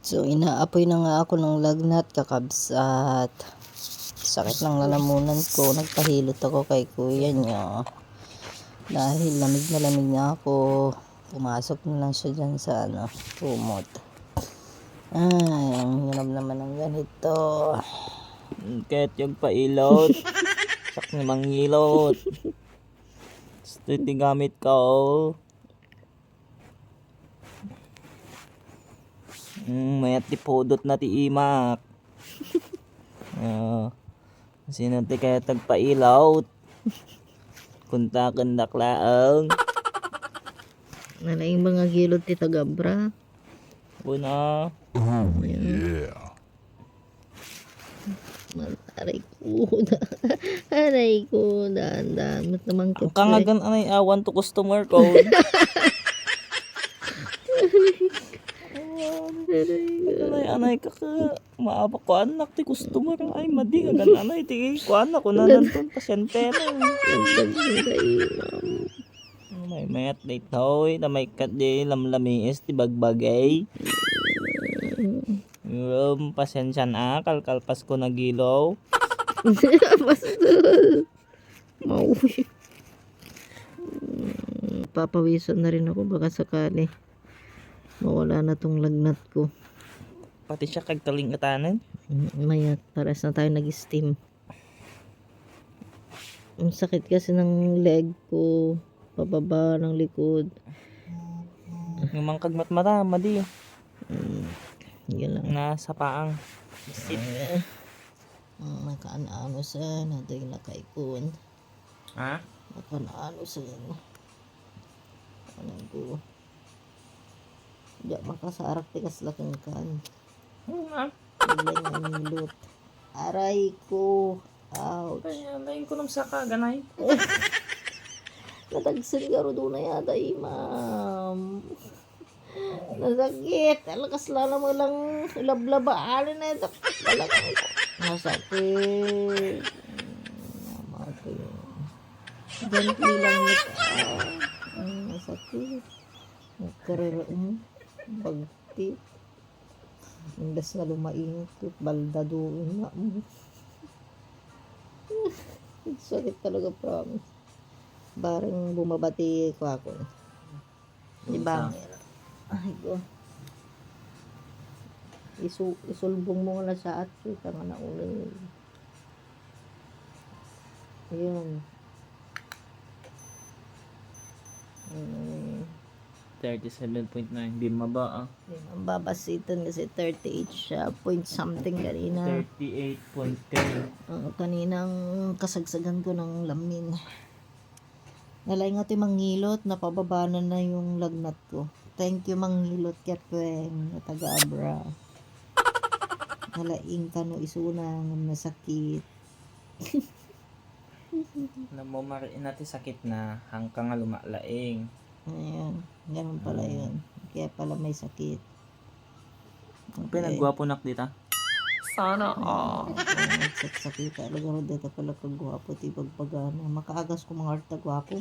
So, inaapoy na nga ako ng lagnat kakabsat. Sakit ng lalamunan ko. Nagpahilot ako kay kuya niya. Dahil lamig na lamig na ako. Pumasok na lang siya dyan sa ano, kumot. Ay, ang hirap naman ng ganito. Kahit yung pailot. Sak na mangilot. Gusto iti gamit ka Mm, mayat ti pudot na ti imak. Uh, sino ti kaya tagpailot? Kunta kandak laang. Nalaing mga gilot ti Tagabra. Una. Aray ko. Aray ko. Daan, daan. Ba't naman Ang kangagan anay awan to customer code. Anay, anay ka ka. Maaba ko anak ti customer. Ay, madi ka gan anay. Ti ko anak ko na nandun pasyente na. May mayat na itoy. Na may kat di lamlamis ti bagbagay. Yung pasensya na. Kalkalpas ko na gilaw. Mauwi. Papawisan na rin ako baka sakali. Mawala na tong lagnat ko. Pati siya kagtaling atanan. Mayat, pares na tayo nag-steam. Ang sakit kasi ng leg ko. Pababa ng likod. Yung mga kagmat mata, madi. Yan lang. Nasa paang. Sit. Ang nakaano sa natin nakaipon. Ha? Nakaano sa ano. Ano ko. Hindi makasarak tikas laking kan. Bigla niya nilot. Aray ko. Ouch. Kaya lain ko nung saka, ganay. Natagsan ka ro doon na yata eh, ma'am. Nasakit. Alakas lang mo lang lablabaan na ito. Talagang nasakit. Namatay. Gantli lang ito. Ah, nasakit. Nagkararaan. Bagti. Indas na lumaingkot. Balda doon na mo. Sakit talaga promise. Barang bumabati ko ako. Di ba? Ay ko. Isu isulbong mo na sa at kita nga na ulo. Ayun. 37.9. Di maba ah. ang babasitan kasi 38 siya. Point something kanina. 38.10. Ang kaninang kasagsagan ko ng lamin. Nalay nga ti mangilot, napababanan na yung lagnat ko. Thank you mangilot Kerpeng, na taga Abra. Nalaing ka no isuna ng nasakit. Na mo mariin natin sakit na hanggang nga lumalaing. Ayan, ganun pala yun. Kaya pala may sakit. Ang pinagwapo nak dita. Sana ah. Nagsakit talaga ro dito pala kagwapo ti pagpagana. Makaagas ko mga harta gwapo.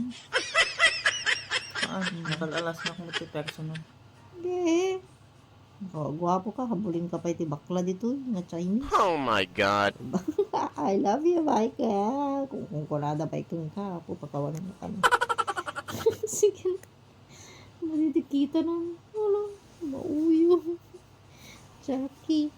Ah, nakalalas na kung ito personal. Hindi. Oh, gwapo ka, habulin ka pa iti bakla dito, na Chinese. Oh my god. I love you, Michael. Kung, kung kurada pa ikong ka, ako pakawalan na kami. Sige. Madidikita ng, wala, mauyo. Jackie.